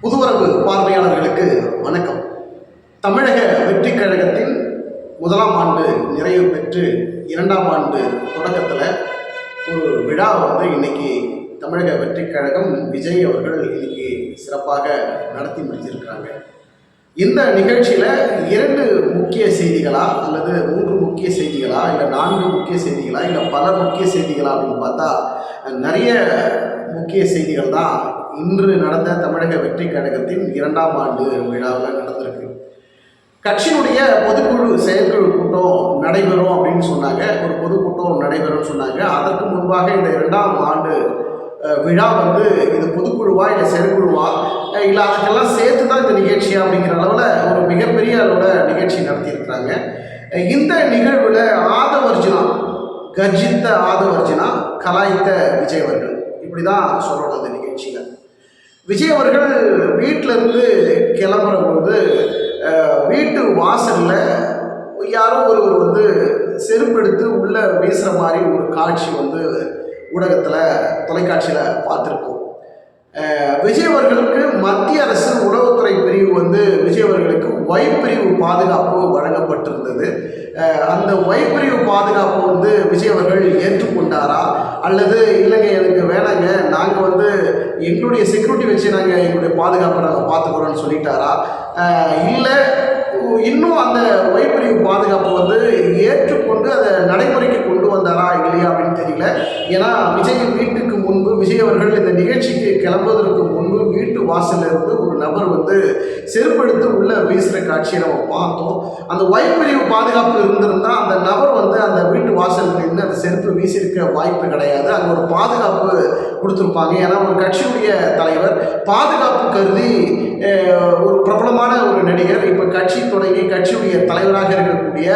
புதுவரவு பார்வையாளர்களுக்கு வணக்கம். தமிழக வெற்றி கழகத்தின் முதலாம் ஆண்டு நிறைவு பெற்று இரண்டாம் ஆண்டு தொடக்கத்தில் ஒரு விழா வந்து இன்னைக்கு தமிழக வெற்றி கழகம் விஜய் அவர்கள் இன்னைக்கு சிறப்பாக நடத்தி முடிச்சிருக்கிறாங்க இந்த நிகழ்ச்சியில் இரண்டு முக்கிய செய்திகளா அல்லது மூன்று முக்கிய செய்திகளா இல்லை நான்கு முக்கிய செய்திகளா இல்லை பல முக்கிய செய்திகளா அப்படின்னு பார்த்தா நிறைய முக்கிய செய்திகள் தான் இன்று நடந்த தமிழக வெற்றி கழகத்தின் இரண்டாம் ஆண்டு விழாவில் நடந்திருக்கு. கட்சியினுடைய பொதுக்குழு செயற்குழு கூட்டம் நடைபெறும் அப்படின்னு சொன்னாங்க. ஒரு பொதுக்கூட்டம் நடைபெறும்னு சொன்னாங்க. அதற்கு முன்பாக இந்த இரண்டாம் ஆண்டு விழா வந்து இது பொதுக்குழுவா இல்லை செயற்குழுவா? இல்லை அதுக்கெல்லாம் சேர்த்து தான் இந்த நிகழ்ச்சி அப்படிங்கிற அளவில் ஒரு மிகப்பெரிய அளவில் நிகழ்ச்சி நடத்தியிருக்கிறாங்க. இந்த நிகழ்வில் ஆதவர்ஜுனா கர்ஜித்த ஆதவர்ஜினா கலாய்த்த விஜய் அவர்கள் இப்படி தான் சொல்லணும் அந்த நிகழ்ச்சியில் விஜய் அவர்கள் கிளம்புற பொழுது வீட்டு வாசலில் யாரோ ஒருவர் வந்து செருப்பெடுத்து உள்ளே வீசுகிற மாதிரி ஒரு காட்சி வந்து ஊடகத்தில் தொலைக்காட்சியில் பார்த்துருக்கோம். அஹ், விஜய் அவர்களுக்கு மத்திய அரசு உணவுத்துறை பிரிவு வந்து விஜய் அவர்களுக்கு ஒய் பிரிவு பாதுகாப்பு வழங்கப்பட்டிருந்தது. அந்த ஒய் பாதுகாப்பு வந்து விஜய் அவர்கள் ஏற்றுக்கொண்டாரா? அல்லது இல்லைங்க எனக்கு வேணாங்க நாங்கள் வந்து எங்களுடைய செக்யூரிட்டி வச்சு நாங்கள் எங்களுடைய பாதுகாப்பை நாங்கள் பார்த்துக்கிறோம்னு சொல்லிட்டாரா? இல்லை இன்னும் அந்த ஒய்பிரிவு பாதுகாப்பு வந்து ஏற்றுக்கொண்டு அதை நடைமுறைக்கு கொண்டு வந்தாரா இல்லையா அப்படின்னு தெரியல. ஏன்னா விஜய் வீட்டுக்கு முன்பு விஜய் அவர்கள் இந்த நிகழ்ச்சிக்கு கிளம்புவதற்கு முன்பு வீட்டு வாசல்ல இருந்து ஒரு நபர் வந்து செருப்படுத்து உள்ள வீசுகிற காட்சியை நம்ம பார்த்தோம். அந்த ஒய்பிரிவு பாதுகாப்பு இருந்திருந்தா அந்த நபர் வந்து அந்த வீட்டு வாசல் நின்று அந்த செருப்பு வீசியிருக்க வாய்ப்பு கிடையாது. அங்கே ஒரு பாதுகாப்பு கொடுத்துருப்பாங்க. ஏன்னா ஒரு கட்சியுடைய தலைவர் பாதுகாப்பு கருதி ஒரு பிரபலமான ஒரு நடிகர் இப்போ கட்சி தொடங்கி கட்சியுடைய தலைவராக இருக்கக்கூடிய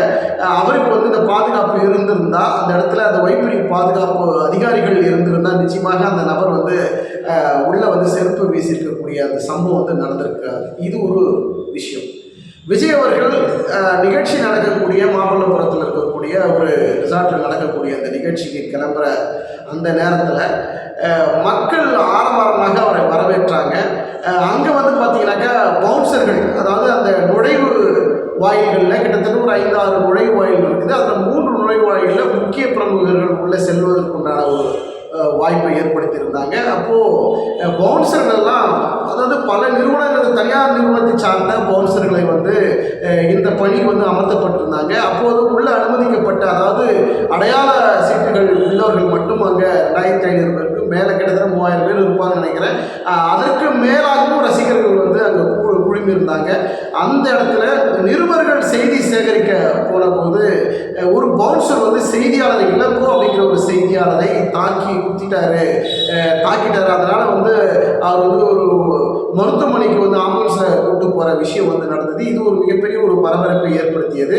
அவருக்கு வந்து இந்த பாதுகாப்பு இருந்திருந்தால் அந்த இடத்துல அந்த வைப்பிரிவு பாதுகாப்பு அதிகாரிகள் இருந்திருந்தால் நிச்சயமாக அந்த நபர் வந்து உள்ளே வந்து செருப்பு வீசியிருக்கக்கூடிய அந்த சம்பவம் வந்து நடந்திருக்காது. இது ஒரு விஷயம். விஜய் அவர்கள் நிகழ்ச்சி நடக்கக்கூடிய மாமல்லபுரத்தில் இருக்கக்கூடிய ஒரு ரிசார்ட்டில் நடக்கக்கூடிய அந்த நிகழ்ச்சிக்கு கிளம்புற அந்த நேரத்தில் மக்கள் ஆரவாரமாக அவரை வரவேற்றாங்க. அங்கே வந்து பார்த்தீங்கன்னாக்கா பவுன்சர்கள் அதாவது அந்த நுழைவு வாயில்களில் கிட்டத்தட்ட ஒரு ஐந்து ஆறு நுழைவு வாயில் இருக்குது. அந்த மூன்று நுழைவு நுழைவாயிலில் முக்கிய பிரமுகர்கள் உள்ளே செல்வதற்குண்டான ஒரு வாய்ப்பை ஏற்படுத்தியிருந்தாங்க. அப்போது பவுன்சர்கள்லாம் அதாவது பல நிறுவனங்கள் தனியார் நிறுவனத்தை சார்ந்த பவுன்சர்களை வந்து இந்த பணிக்கு வந்து அமர்த்தப்பட்டிருந்தாங்க. அப்போது உள்ள அனுமதிக்கப்பட்ட அதாவது அடையாள சீட்டுகள் உள்ளவர்கள் மட்டும் அங்கே ரெண்டாயிரத்தி ஐநூறு பேருக்கு மேலே கிட்டத்தட்ட மூவாயிரம் பேர் இருப்பாங்கன்னு நினைக்கிறேன். அதற்கு மேலாகவும் ரசிகர்கள் குழுமியிருந்தாங்க அந்த இடத்துல நிருபர்கள் செய்தி சேகரிக்க போன போது ஒரு பவுன்சர் வந்து செய்தியாளரை இழப்பு அப்படிங்கிற ஒரு செய்தியாளரை தாக்கி குத்திட்டாரு. தாக்கிட்டாரு. அதனால வந்து அவர் வந்து ஒரு மருத்துவமனைக்கு வந்து ஆம்புலன்ஸை கூட்டு போகிற விஷயம் வந்து நடந்தது. இது ஒரு மிகப்பெரிய ஒரு பரபரப்பை ஏற்படுத்தியது.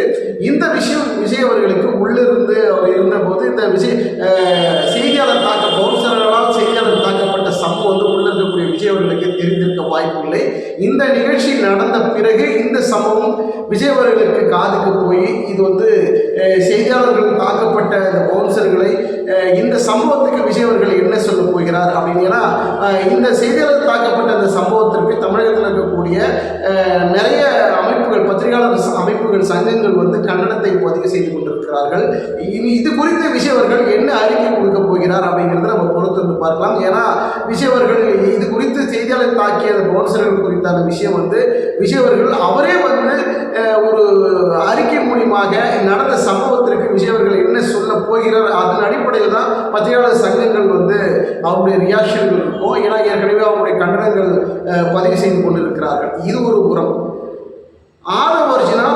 இந்த விஷயம் விஜய் அவர்களுக்கு உள்ளிருந்து அவர் இருந்தபோது இந்த விஜய் செய்தியாளர் தாக்க பவுன்சர்களால் செய்தியாளர் தாக்கப்பட்ட சம்பவம் வந்து உள்ளிருக்கக்கூடிய விஜய் அவர்களுக்கு தெரிந்திருக்கு. வாய்ப்பில்லை. இந்த நிகழ்ச்சி நடந்த பிறகு இந்த சம்பவம் விஜய் அவர்களுக்கு காதுக்கு போய் இது வந்து செய்தியாளர்கள் தாக்கப்பட்ட இந்த பவுன்சர்களை இந்த சம்பவத்துக்கு விஜய் அவர்கள் என்ன சொல்ல போகிறார் அப்படின்னு ஏன்னா இந்த செய்தியாளர் தாக்கப்பட்ட அந்த சம்பவத்திற்கு தமிழகத்தில் இருக்கக்கூடிய நிறைய அமைப்புகள் பத்திரிகையாளர் அமைப்புகள் சங்கங்கள் வந்து கண்டனத்தை பதிவு செய்து கொண்டிருக்கிறார்கள். இனி இது குறித்த விஜய் அவர்கள் என்ன அறிக்கை கொடுக்க போகிறார் அப்படிங்கிறத நம்ம பொறுத்து வந்து பார்க்கலாம். ஏன்னா விஜய் அவர்கள் இது குறித்து செய்தியாளர் தாக்கிய அந்த குறித்தான விஷயம் வந்து விஜய் அவர்கள் அவரே வந்து ஒரு அறிக்கை மூலியமாக நடந்த சம்பவத்திற்கு விஜய் அவர்கள் என்ன சொல்ல போகிறார் அதன் அடிப்படையில் தான் பத்திரிகையாளர் சங்கங்கள் வந்து அவருடைய ரியாக்ஷன்கள் இருக்கும். ஏன்னா ஏற்கனவே அவருடைய கண்டனங்கள் பதிவு செய்து கொண்டிருக்கிறார்கள். இது ஒரு புறம். ஆதவர்ஜினா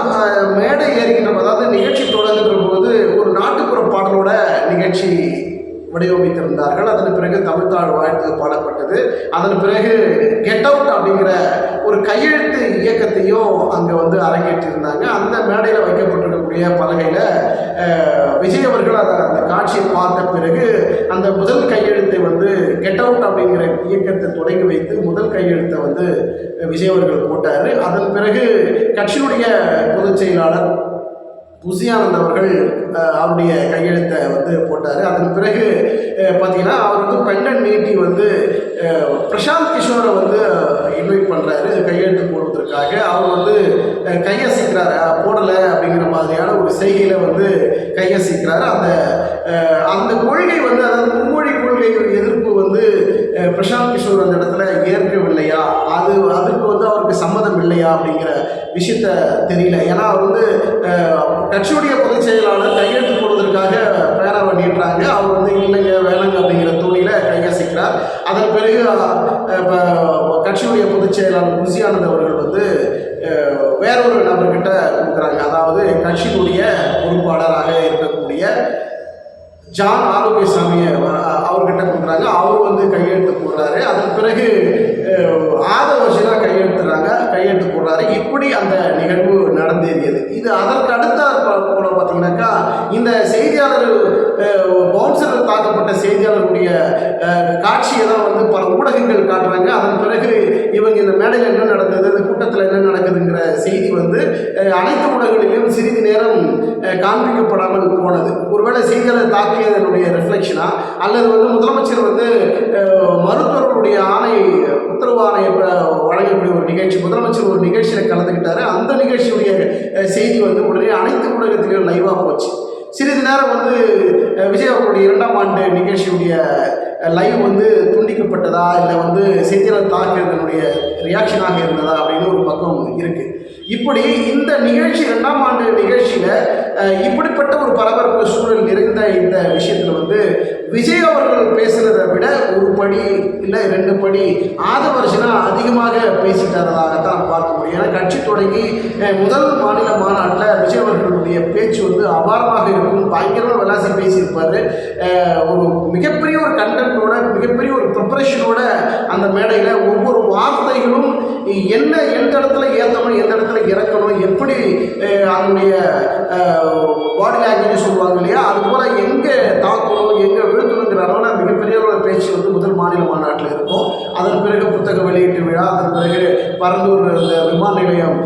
மேடை ஏறுகின்ற அதாவது நிகழ்ச்சி தொடங்குகிற போது ஒரு நாட்டுப்புற பாடலோட நிகழ்ச்சி வடிவமைத்திருந்தார்கள். அதன் பிறகு தமிழ்தாழ் வாழ்த்து பாடப்பட்டது. அதன் பிறகு கெட் அவுட் அப்படிங்கிற ஒரு கையெழுத்து இயக்கத்தையும் அங்கே வந்து அரங்கேற்றிருந்தாங்க. அந்த மேடையில் வைக்கப்பட்டிருக்கக்கூடிய பலகையில் விஜய் அவர்கள் அதை அந்த காட்சியை பார்த்த பிறகு அந்த முதல் கையெழுத்தை வந்து கெட் அவுட் அப்படிங்கிற இயக்கத்தை தொடங்கி வைத்து முதல் கையெழுத்தை வந்து விஜய் அவர்கள் போட்டார். அதன் பிறகு கட்சியினுடைய பொதுச் செயலாளர் குசியானந்த் அவர்கள் அவருடைய கையெழுத்தை வந்து போட்டார். அதன் பிறகு பார்த்தீங்கன்னா அவர் வந்து பெண்டன் மீட்டி வந்து பிரசாந்த் கிஷோரை வந்து இன்வைட் பண்ணுறாரு கையெழுத்து போடுவதற்காக. அவர் வந்து கையசிக்கிறார். போடலை அப்படிங்கிற மாதிரியான ஒரு செய்கையில் வந்து கையசிக்கிறார். அந்த அந்த கொள்கை வந்து அதாவது மும்மொழி எதிர்ப்பு வந்து பிரசாந்த் கிஷோர் அந்த இடத்துல ஏற்கவில்லையா? அது அதுக்கு வந்து அவருக்கு சம்மதம் இல்லையா அப்படிங்கிற விஷயத்த தெரியல. ஏன்னா அவர் வந்து கட்சியுடைய பொதுச் செயலாளர் கையெழுத்து போடுவதற்காக பேனாவை நீட்டுறாங்க. அவர் வந்து இல்லைங்க வேணாங்க அப்படிங்கிற தோணியில் கையசிக்கிறார். அதன் பிறகு இப்போ கட்சியுடைய பொதுச் செயலாளர் குசி அவர்கள் வந்து வேறொரு நபர்கிட்ட கொடுக்குறாங்க. அதாவது கட்சியினுடைய பொறுப்பாளராக இருக்கக்கூடிய ஜான் ஆரோக்கியசாமியை சாமியை அவர்கிட்ட கொடுக்குறாங்க. அவர் வந்து கையெழுத்து போடுறாரு. அதன் பிறகு அஹ், ஆதவர்ஷனா கையெழுத்துறாங்க. கையெழுத்து போடுறாரு. இப்படி அந்த நிகழ்வு நடந்தேறியது. இது அதற்கு அடுத்த போல பார்த்தீங்கன்னாக்கா இந்த செய்தியாளர் பவுன்சர் தாக்கப்பட்ட செய்தியாளருடைய காட்சியை தான் வந்து பல ஊடகங்கள் காட்டுறாங்க. அதன் பிறகு இவங்க இந்த மேடையில் என்ன நடந்தது? இந்த கூட்டத்தில் என்ன இருக்குதுங்கிற செய்தி வந்து அனைத்து ஊடகங்களிலும் சிறிது நேரம் காண்பிக்கப்படாமல் போனது. ஒருவேளை செய்திகளை தாக்கியதனுடைய ரிஃப்ளெக்ஷனா அல்லது வந்து முதலமைச்சர் வந்து மருத்துவர்களுடைய ஆணை உத்தரவு ஆணையை வழங்கக்கூடிய ஒரு நிகழ்ச்சி முதலமைச்சர் ஒரு நிகழ்ச்சியில் கலந்துக்கிட்டாரு. அந்த நிகழ்ச்சியுடைய செய்தி வந்து உடனே அனைத்து ஊடகத்திலையும் லைவாக போச்சு. சிறிது நேரம் வந்து விஜய் அவர்களுடைய இரண்டாம் ஆண்டு நிகழ்ச்சியுடைய லைவ் வந்து துண்டிக்கப்பட்டதா இல்லை வந்து செய்தியாளர் ரியாக்ஷனாக இருந்ததா அப்படின்னு ஒரு பக்கம் இருக்கு. இப்படி இந்த நிகழ்ச்சி ரெண்டாம் ஆண்டு நிகழ்ச்சியில் இப்படிப்பட்ட ஒரு பரபரப்பு சூழல் நிறைந்த இந்த விஷயத்துல வந்து விஜய் அவர்கள் பேசுகிறத விட ஒரு படி இல்லை ரெண்டு படி ஆதவர்ஷனா அதிகமாக பேசிட்டாரதாகத்தான் பார்க்க முடியும். ஏன்னா கட்சி தொடங்கி முதல் மாநில மாநாட்டில் விஜய் அவர்களுடைய பேச்சு வந்து அபாரமாக இருக்கும். பயங்கரமாக விளாசி பேசியிருப்பார். ஒரு மிகப்பெரிய ஒரு கண்டென்ட்டோட மிகப்பெரிய ஒரு ப்ரிப்பரேஷனோட அந்த மேடையில் வார்த்தைகளும் என்ன எந்த இடத்துல ஏற்றணும் எந்த இடத்துல இறக்கணும் எப்படி அதனுடைய பாடி லாங்குவேஜ் சொல்லுவாங்க இல்லையா? அது போல் எங்கே தாக்கணும் எங்கே வீழ்த்தணுங்கிற அளவில் மிகப்பெரிய ஒரு பேச்சு வந்து முதல் மாநில மாநாட்டில் இருக்கும். அதன் பிறகு புத்தக வெளியீட்டு விழா அதன் பிறகு பரந்தூர் இந்த விமான நிலையம்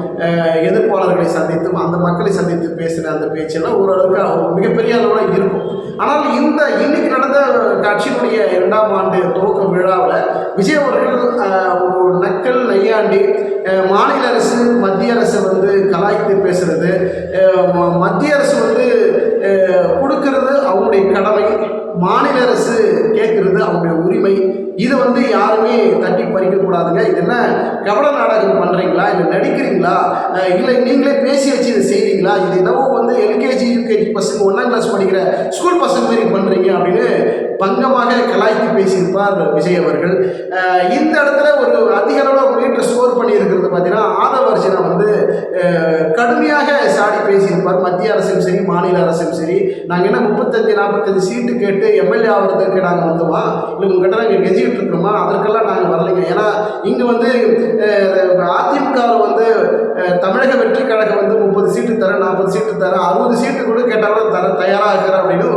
எதிர்ப்பாளர்களை சந்தித்து அந்த மக்களை சந்தித்து பேசின அந்த பேச்செல்லாம் ஓரளவுக்கு மிகப்பெரிய அளவில் இருக்கும். ஆனால் இந்த இன்னைக்கு நடந்த கட்சியினுடைய இரண்டாம் ஆண்டு துவக்க விழாவில் விஜய் அவர்கள் மக்கள் நையாண்டி மாநில அரசு மத்திய அரசை வந்து கலாய்த்து பேசுறது. மத்திய அரசு வந்து கொடுக்கறது அவங்களுடைய கடமை. மாநில அரசு கேட்கறது அவங்களுடைய உரிமை. இது வந்து யாருமே தட்டி பறிக்கக்கூடாதுங்க இது என்ன கபட நாடகம் பண்ணுறீங்களா இல்லை நடிக்கிறீங்களா? இல்லை நீங்களே பேசி வச்சு இதை செய்கிறீங்களா இது என்னவோ வந்து எல்கேஜி யூகேஜி பசங்க ஒன்றாம் கிளாஸ் படிக்கிற ஸ்கூல் பசங்க மாதிரி பண்ணுறீங்க அப்படின்னு பங்கமாக கலாய்த்து பேசியிருப்பார் விஜய் அவர்கள். இந்த இடத்துல ஒரு அதிக அளவில் ஒரு மீட்டர் ஸ்கோர் பண்ணியிருக்கிறது பார்த்தீங்கன்னா ஆதவர்ஜனா வந்து கடுமையாக சாடி பேசியிருப்பார். மத்திய அரசும் சரி மாநில அரசும் சரி. நாங்கள் என்ன முப்பத்தஞ்சு நாற்பத்தஞ்சு சீட்டு கேட்டு எம்எல்ஏ ஆகிறதுக்கு நாங்கள் வந்தோமா? இல்லை உங்ககிட்ட நாங்கள் கெஞ்சிக்கிட்டு இருக்கிறோமா அதற்கெல்லாம் நாங்கள் வரலைங்க. ஏன்னா இங்கே வந்து அதிமுகவில் வந்து தமிழக வெற்றி கழகம் வந்து முப்பது சீட்டு தரேன் நாற்பது சீட்டு தரேன் அறுபது சீட்டு கூட கேட்டாலும் தர தயாராக இருக்கிறேன் அப்படின்னு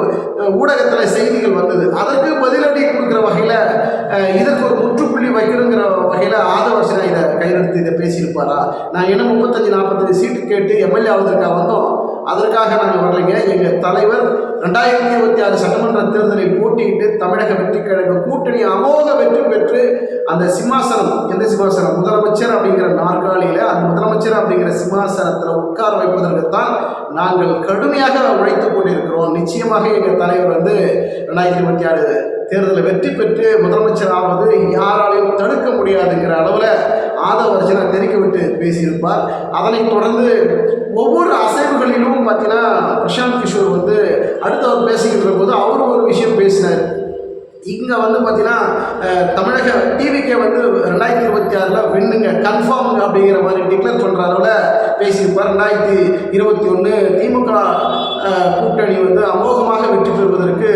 ஊடகத்தில் செய்திகள் வந்தது. அதற்கு பதிலடி கொடுக்குற வகையில் இதற்கு ஒரு முற்றுப்புள்ளி வைக்கணுங்கிற வகையில் ஆதவர்ஷனா இதை கையெழுத்து இதை பேசியிருப்பாரா? நான் என்ன முப்பத்தஞ்சு நாற்பத்தஞ்சு சீட்டு கேட்டு எம்எல்ஏ ஆகுதுக்காக வந்தோம். அதற்காக நாங்கள் வரலைங்க. எங்கள் தலைவர் ரெண்டாயிரத்தி இருபத்தி ஆறு சட்டமன்ற தேர்தலில் போட்டியிட்டு தமிழக வெற்றி கழக கூட்டணி அமோக வெற்றி பெற்று அந்த சிம்மாசனம் எந்த சிம்மாசனம்? முதலமைச்சர் அப்படிங்கிற நாற்காலியில் அந்த முதலமைச்சர் அப்படிங்கிற சிம்மாசனத்தில் உட்கார வைப்பதற்குத்தான் நாங்கள் கடுமையாக உழைத்துக் கொண்டிருக்கிறோம். நிச்சயமாக எங்கள் தலைவர் வந்து ரெண்டாயிரத்தி இருபத்தி ஆறு தேர்தலில் வெற்றி பெற்று முதலமைச்சர் ஆவது யாராலையும் தடுக்க முடியாதுங்கிற அளவில் ஆதவர்ஜனா தெறிக்க விட்டு பேசியிருப்பார். அதனைத் தொடர்ந்து ஒவ்வொரு அசைவுகளிலும் பார்த்தீங்கன்னா பிரசாந்த் கிஷோர் வந்து அடுத்து அவர் பேசிக்கிட்டு இருக்கும்போது அவர் ஒரு விஷயம் பேசினார். இங்கே வந்து பார்த்தீங்கன்னா தமிழக டிவிக்கே வந்து ரெண்டாயிரத்தி இருபத்தி ஆறில் வெண்ணுங்க கன்ஃபார்ம் அப்படிங்கிற மாதிரி டிக்ளேர் பண்ணுற அளவில் பேசியிருப்பார். ரெண்டாயிரத்தி இருபத்தி ஒன்று திமுக கூட்டணி வந்து அமோகமாக வெற்றி பெறுவதற்கு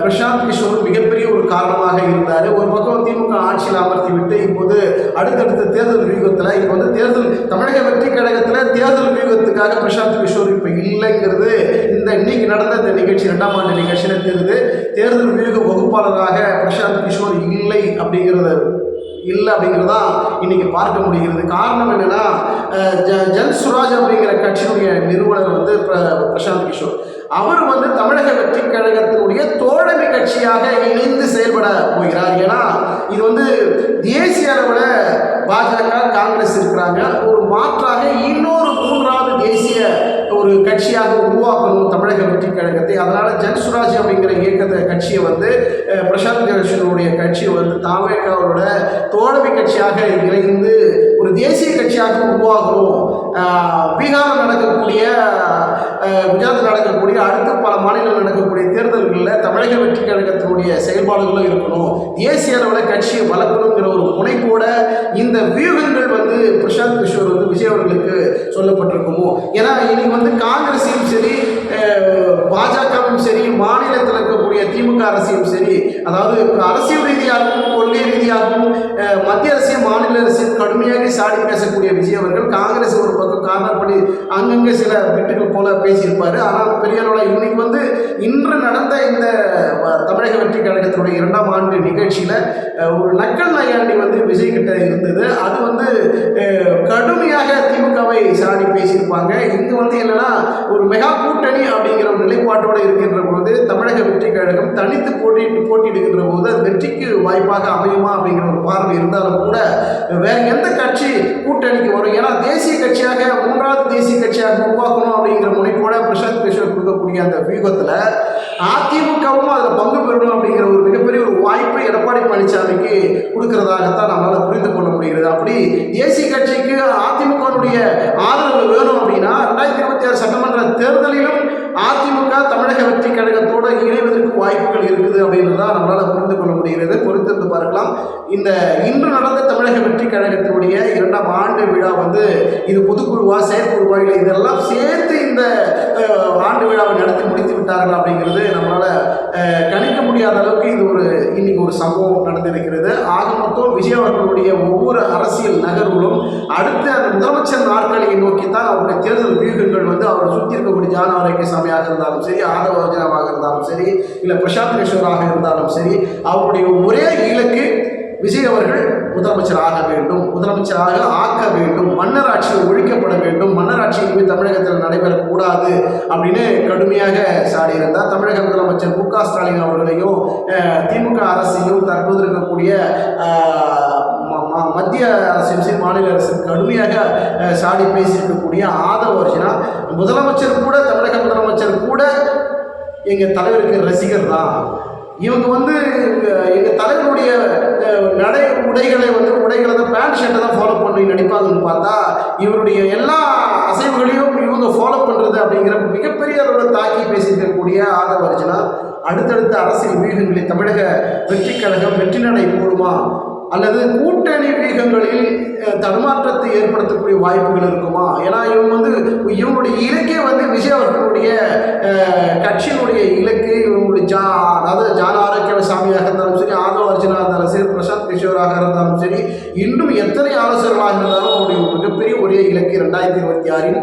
பிரசாந்த் கிஷோர் மிகப்பெரிய ஒரு காரணமாக இருந்தார். ஒரு பக்கம் திமுக ஆட்சியில் அமர்த்தி விட்டு இப்போது அடுத்தடுத்த தேர்தல் வியூகத்தில் இப்போ வந்து தேர்தல் தமிழக வெற்றி கழகத்தில் தேர்தல் வியூகத்துக்காக பிரசாந்த் கிஷோர் இப்போ இல்லைங்கிறது இந்த இன்னைக்கு நடந்த இந்த நிகழ்ச்சி ரெண்டாம் ஆண்டு நிகழ்ச்சியில் தெரியுது. தேர்தல் வியூக வகுப்பாளராக பிரசாந்த் கிஷோர் இல்லை அப்படிங்கிறத இல்லை அப்படிங்கிறதா இன்றைக்கி பார்க்க முடிகிறது. காரணம் என்னென்னா ஜ- ஜன் சுராஜ் அப்படிங்கிற கட்சியினுடைய நிறுவனர் வந்து பிர- பிரசாந்த் கிஷோர். அவர் வந்து தமிழக வெற்றி கழகத்தினுடைய தோழமை கட்சியாக இணைந்து செயல்பட போகிறார். ஏன்னா இது வந்து தேசிய அளவில் பாஜக காங்கிரஸ் இருக்கிறாங்க. ஒரு மாற்றாக இன்னொரு மூன்றாவது தேசிய ஒரு கட்சியாக உருவாக்கணும் தமிழக வெற்றி கழகத்தை. அதனால ஜன்சுராஜ் அப்படிங்கிற இயக்கத்தை கட்சியை வந்து பிரசாந்த் கிஷனுடைய கட்சியை வந்து தாவேக்காவோட தோழமை கட்சியாக இணைந்து ஒரு தேசிய கட்சியாக உருவாகணும் பீகாரில் நடக்கக்கூடிய குஜராத்தில் நடக்கக்கூடிய அடுத்த பல மாநிலங்கள் நடக்கக்கூடிய தேர்தல்களில் தமிழக வெற்றி கழகத்தினுடைய செயல்பாடுகளும் இருக்கணும். தேசிய அளவில் கட்சியை வளர்க்கணுங்கிற ஒரு முனைப்போட இந்த வியூகங்கள் வந்து பிரசாந்த் கிஷோர் வந்து விஜய் அவர்களுக்கு சொல்லப்பட்டிருக்குமோ? ஏன்னா இன்னைக்கு வந்து காங்கிரஸையும் சரி பாஜகவும் சரி மாநிலத்தில் இருக்கக்கூடிய திமுக அரசியும் சரி அதாவது அரசியல் ரீதியாகவும் கொள்கை ரீதியாகவும் மத்திய அரசியல் மாநில அரசையும் கடுமையாக சாடி பேசக்கூடிய விஜய் அவர்கள் காங்கிரஸ் ஒரு பக்கம் காரணப்படி அங்கங்கே சில வெட்டுகள் போல பேசியிருப்பார். ஆனால் பெரிய அளவில் இன்னைக்கு வந்து இன்று நடந்த இந்த தமிழக வெற்றி கழகத்தினுடைய இரண்டாம் ஆண்டு நிகழ்ச்சியில் ஒரு நக்கல் நையாண்டி வந்து விஜய் கிட்ட இருந்தது. அது வந்து கடுமையாக திமுகவை சாடி பேசியிருப்பாங்க. இங்கு வந்து என்னன்னா ஒரு மெகா கூட்டணி அப்படிங்கிற ஒரு நிலைப்பாட்டோடு இருக்கின்ற தமிழக வெற்றி கழகம் தனித்து போட்டியிட்டு போட்டியிடுகின்ற போது அது வெற்றிக்கு வாய்ப்பாக அமையுமா அப்படிங்கிற ஒரு பார்வை இருந்தாலும் கூட வேற எந்த கட்சி கூட்டணிக்கு வரும்? ஏன்னா தேசிய கட்சியாக மூன்றாவது தேசிய கட்சியாக உருவாக்கணும் அப்படிங்கிற முனைப்போட பிரசாந்த் கிஷோர் கொடுக்கக்கூடிய அந்த வியூகத்தில் அதிமுகவும் அதில் பங்கு பெறணும் அப்படிங்கிற ஒரு மிகப்பெரிய ஒரு வாய்ப்பை எடப்பாடி பழனிசாமிக்கு கொடுக்கறதாகத்தான் நம்மளால் புரிந்து கொள்ள முடிகிறது. அப்படி தேசிய கட்சிக்கு அதிமுகவுடைய ஆதரவு வேணும் அப்படின்னா ரெண்டாயிரத்தி இருபத்தி ஆறு சட்டமன்ற தேர்தலிலும் அதிமுக தமிழக வெற்றி கழகத்தோடு இணைவதற்கு வாய்ப்புகள் இருக்குது அப்படின்றத நம்மளால் புரிந்து கொள்ள முடிகிறது. பொறுத்திருந்து பார்க்கலாம். இந்த இன்று நடந்த தமிழக வெற்றி கழகத்தினுடைய இரண்டாம் ஆண்டு விழா வந்து இது பொதுக்குழுவா செயற்குழுவா இல்லை இதெல்லாம் சேர்த்து இந்த ஆண்டு விழாவை நடத்தி முடித்து விட்டார்கள் அப்படிங்கிறது நம்மளால் கணிக்க முடியாத அளவுக்கு இது ஒரு இன்னைக்கு ஒரு சம்பவம் நடந்திருக்கிறது. ஆக மொத்தம் விஜய் அவர்களுடைய ஒவ்வொரு அரசியல் நகர்வுகளும் அடுத்த அந்த முதலமைச்சர் நாற்காலியை நோக்கி தான் அவருடைய தேர்தல் வியூகங்கள் வந்து அவரை சுற்றி இருக்கக்கூடிய ஜான ஆரோக்கியசாமியாக இருந்தாலும் சரி ஆதவ இருந்தாலும் சரி இல்லை பிரசாந்த் கிஷோராக இருந்தாலும் சரி அவருடைய ஒரே இலக்கு விஜய் அவர்கள் முதலமைச்சர் ஆக வேண்டும் முதலமைச்சராக ஆக்க வேண்டும் மன்னராட்சி ஒழிக்கப்பட வேண்டும் மன்னராட்சி இனிமேல் தமிழகத்தில் நடைபெறக்கூடாது அப்படின்னு கடுமையாக சாடியிருந்தார். தமிழக முதலமைச்சர் மு க ஸ்டாலின் அவர்களையும் திமுக அரசையும் தற்போது இருக்கக்கூடிய மத்திய அரசும் சரி மாநில அரசு கடுமையாக சாடி பேசியிருக்கக்கூடிய ஆதவ அர்ஜுனா முதலமைச்சர் கூட தமிழக முதலமைச்சர் கூட எங்கள் தலைவருக்கு ரசிகர் தான். இவங்க வந்து எங்கள் தலைவருடைய நடை உடைகளை வந்து உடைகளை தான் பேண்ட் ஷர்ட்டை தான் ஃபாலோ பண்ணி நடிப்பாங்கன்னு பார்த்தா இவருடைய எல்லா அசைவுகளையும் இவங்க ஃபாலோ பண்ணுறது அப்படிங்கிற மிகப்பெரிய அளவில் தாக்கி பேசியிருக்கக்கூடிய ஆதவ அர்ஜுனா அடுத்தடுத்த அரசியல் வியூகங்களை தமிழக வெற்றி கழகம் வெற்றி நடை போடுமா? அல்லது கூட்டணி வியூகங்களில் தடுமாற்றத்தை ஏற்படுத்தக்கூடிய வாய்ப்புகள் இருக்குமா? ஏன்னா இவங்க வந்து இவங்களுடைய இலக்கே வந்து விஜய் அவர்களுடைய கட்சியினுடைய இலக்கு இவங்களுடைய ஜா அதாவது ஜான ஆரோக்கிய சாமியாக இருந்தாலும் சரி ஆதவ அர்ஜுனா இருந்தாலும் சரி பிரசாந்த் கிஷோராக இருந்தாலும் சரி இன்னும் எத்தனை ஆலோசகர்களாக இருந்தாலும் அவருடைய மிகப்பெரிய ஒரே இலக்கு ரெண்டாயிரத்தி இருபத்தி ஆறில்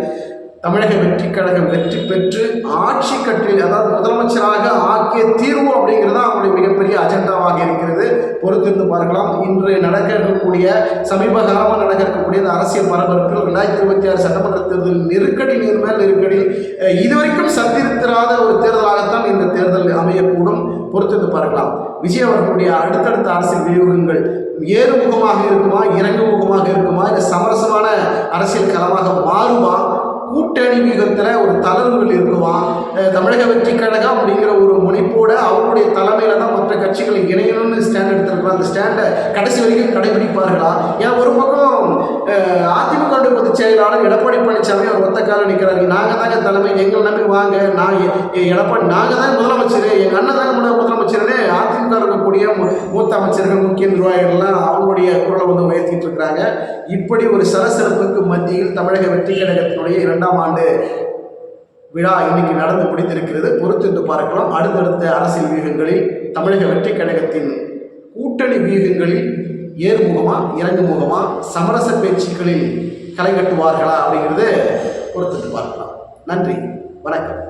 தமிழக வெற்றி கழகம் வெற்றி பெற்று ஆட்சி கட்டில் அதாவது முதலமைச்சராக ஆக்கிய தீர்வு அப்படிங்கிறது தான் அவங்களுடைய மிகப்பெரிய அஜெண்டாவாக இருக்கிறது. பொறுத்திருந்து பார்க்கலாம். இன்று நடக்க இருக்கக்கூடிய சமீப காலமாக நடக்க இருக்கக்கூடிய இந்த அரசியல் பரபரப்பில் ரெண்டாயிரத்தி இருபத்தி ஆறு சட்டமன்ற தேர்தல் நெருக்கடி நீர் மேல் நெருக்கடி இதுவரைக்கும் சந்தித்திராத ஒரு தேர்தலாகத்தான் இந்த தேர்தல் அமையக்கூடும். பொறுத்திருந்து பார்க்கலாம். விஜய் அவர்களுடைய அடுத்தடுத்த அரசியல் வியூகங்கள் ஏறுமுகமாக இருக்குமா இறங்கு முகமாக இருக்குமா இல்லை சமரசமான அரசியல் களமாக மாறுமா கூட்டணி வியூகத்தில் ஒரு தளர்வுகள் இருக்குவான் தமிழக வெற்றி கழகம் அப்படிங்கிற ஒரு முனைப்போட அவருடைய தலைமையில் தான் மற்ற கட்சிகள் இணையணும்னு ஸ்டாண்ட் எடுத்திருக்கலாம் அந்த ஸ்டாண்டை கடைசி வரைக்கும் கடைபிடிப்பார்களா? ஏன் ஒரு பக்கம் அதிமுக பொதுச் செயலாளர் எடப்பாடி பழனிசாமி அவர் ஒத்த காலம் நிற்கிறாரு நாங்கள் தாங்க தலைமை எங்களை நம்பி வாங்க. நான் எடப்பாடி நாங்கள் தான் முதலமைச்சர். எங்கள் அண்ணன் தாங்க முன்னாள் முதலமைச்சர்னு அதிமுக இருக்கக்கூடிய மூத்த அமைச்சர்கள் முக்கிய நிர்வாகிகள்லாம் அவங்களுடைய குரலை வந்து உயர்த்திட்டு இருக்கிறாங்க. இப்படி ஒரு சலசலப்புக்கு மத்தியில் தமிழக வெற்றி கழகத்தினுடைய இரண்டாம் ஆண்டு விழா இன்னைக்கு நடந்து முடிந்திருக்கிறது. பொறுத்திருந்து பார்க்கலாம். அடுத்தடுத்த அரசியல் வியூகங்களில் தமிழக வெற்றி கழகத்தின் கூட்டணி வியூகங்களில் ஏறுமுகமா இறங்குமுகமா சமரச பேச்சுக்களில் களை கட்டுவார்களா அப்படிங்கிறது பொறுத்துட்டு பார்க்கலாம். நன்றி. வணக்கம்.